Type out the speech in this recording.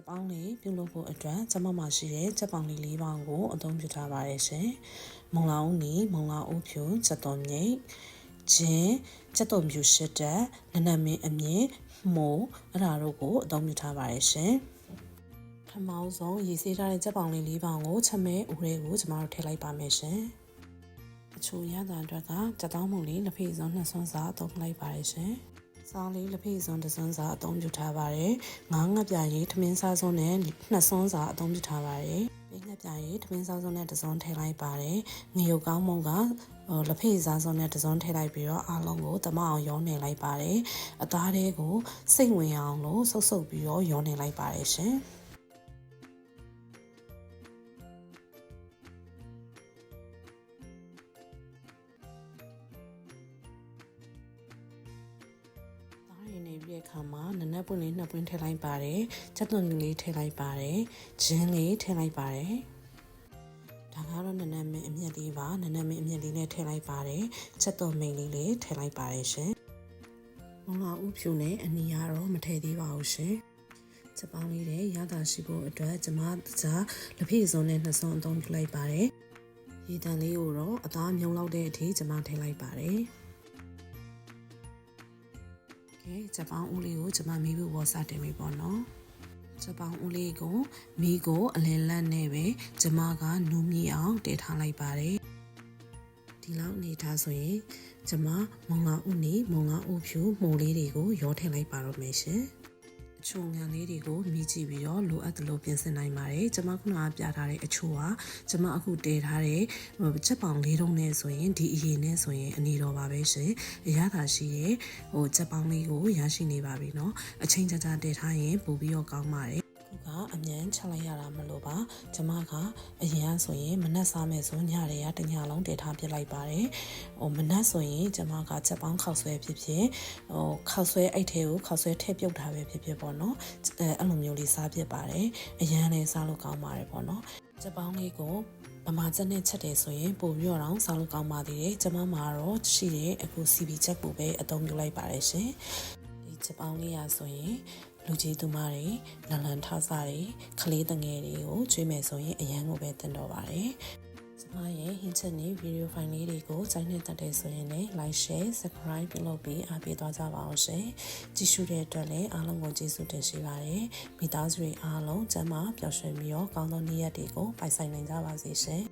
ချက်ပေါင်းလေးပြုလုပ်ဖို့အတွက်ကျမမှာရှိတဲ့ချက်ပေါင်းလေး၄ပေါင်းကိုအသုံးပြုထားပါတယ်ရှင်။မုံလာဦးနီမုံလာဦးဖြူချက်တော်မြိတ်ဂျင်းချက်တော်မြူရှစ်တက်နနမင်းအမြင့်မိုးအဲ့ဒါတို့ကိုအသုံးပြုထားပါတယ်ရှင်။ပထမဆုံးရေဆေးထားတဲ့ချက်ပေါင်းလေး၄ပေါင်းကိုချက်မဲဦးလေးကိုကျမတို့ထည့်လိုက်ပါမယ်ရှင်။အချိုရတာအတွက်ကချက်တောင်းမှုလေးလက်ဖေးစုံနှစ်ဆွန်းစာအသုံးလိုက်ပါတယ်ရှင်။ စားလေးလက်ဖေးစုံတစ်စွန်းစာအသုံးပြုထားပါတယ်။ငါးငှက်ပြာရေးထမင်းစားစွန်းနဲ့နှစ်စွန်းစာအသုံးပြုထားပါတယ်။ပင်းငှက်ပြာရေးထမင်းစားစွန်းနဲ့တစ်စွန်းထည့်လိုက်ပါတယ်။ငရုတ်ကောင်းမုံကဟိုလက်ဖေးစားစွန်းနဲ့တစ်စွန်းထည့်လိုက်ပြီးတော့အားလုံးကိုတမအောင်ရောနေလိုက်ပါတယ်။အသားတွေကိုစိတ်ဝင်အောင်လို့ဆုပ်ဆုပ်ပြီးတော့ရောနေလိုက်ပါတယ်ရှင်။ သားရည်နေပြီးတဲ့အခါမှာနနက်ပွင့်လေးနှစ်ပွင့်ထည့်လိုက်ပါတယ်ချက်သွန်လေးထည့်လိုက်ပါတယ်ဂျင်းလေးထည့်လိုက်ပါတယ်ဒါကတော့နနက်မင်းအမြက်လေးပါနနက်မင်းအမြက်လေးနဲ့ထည့်လိုက်ပါတယ်ချက်သွန်မိန်လေးလေးထည့်လိုက်ပါတယ်ရှင်မုံလာဥဖြူနဲ့အနီကတော့မထည့်သေးပါဘူးရှင်ချက်ပေါင်းလေးတွေရတာရှိဖို့အတွက်ကျမကြားလက်ဖေးစုံနဲ့နှစ်စုံအသုံးပြုလိုက်ပါတယ်ရေတံလေးကိုတော့အသားမြုံလောက်တဲ့အထိကျမထည့်လိုက်ပါတယ် ကဲဂျပန်ဦးလေးကိုကျွန်မမီးဖို့ပေါ်စတင်ပြီပေါ့နော်ဂျပန်ဦးလေးကိုမီးကိုအလင်းလက်နဲ့ပဲကျွန်မကနူးမြေအောင်တည်ထားလိုက်ပါတယ်ဒီလောက်အနေထားဆိုရင်ကျွန်မမုံငါဦးနေမုံငါဦးဖြူမှုံလေးတွေကိုရောထည့်လိုက်ပါတော့မယ်ရှင်အ ချိုငံလေးတွေကိုမြည်ကြည့်ပြီးတော့လိုအပ်သလိုပြင်ဆင်နိုင်ပါတယ်ကျွန်မခုနကပြထားတဲ့အချိုကကျွန်မအခုတည်ထားတဲ့ချက်ပေါင်လေးတုံးနဲ့ဆိုရင်ဒီအရင်နဲ့ဆိုရင်အနေတော်ပါပဲရှင်အရသာရှိရဲ့ဟိုချက်ပေါင်လေးကိုရရှိနေပါပြီเนาะအချိန်ကြာကြာတည်ထားရင်ပို့ပြီးတော့ကောင်းပါတယ် ခုကအမြန်ချက်လိုက်ရတာမလို့ပါကျမကအရင်ကဆိုရင်မနက်စားမယ်ဆိုညတွေကတညလုံးတည်ထားပြစ်လိုက်ပါတယ်ဟိုမနက်ဆိုရင်ကျမကချက်ပေါင်းခောက်ဆွဲဖြစ်ဖြစ်ဟိုခောက်ဆွဲအိတ်ထဲကိုခောက်ဆွဲထည့်ပြုတ်ထားပဲဖြစ်ဖြစ်ပေါ့နော်အဲအဲ့လိုမျိုးလေးစားဖြစ်ပါတယ်အရန်လည်းစားလို့ကောင်းပါတယ်ပေါ့နော်ချက်ပေါင်းလေးကိုဗမာချက်နဲ့ချက်တယ်ဆိုရင်ပိုပြီးတော့စားလို့ကောင်းပါသေးတယ်ကျမမှာတော့ရှိတဲ့အခု CB ချက်ကိုပဲအသုံးပြုလိုက်ပါတယ်ရှင် ဒီချက်ပေါင်းလေးရဆိုရင်လူကြီးသူမတွေလန်လန်ထဆာတွေခလေးတငယ်တွေကိုကျွေးမယ်ဆိုရင်အရန်ကိုပဲတင်တော့ပါတယ်ကျမရဲ့ဟင်းချက်နဲ့ဗီဒီယိုဖိုင်လေးတွေကိုစိုင်းနဲ့တက်တယ်ဆိုရင်လည်း like share subscribe ပြုလုပ်ပြီးအားပေးသွားကြပါအောင်ရှင်ကြည့်ရှုတဲ့အတွက်လည်းအားလုံးကိုကျေးဇူးတင်ရှိပါတယ်မိသားစုတွေအားလုံးကျန်းမာပျော်ရွှင်ပြီးတော့ကောင်းသောနေ့ရက်တွေကိုပိုင်ဆိုင်နိုင်ကြပါစေရှင်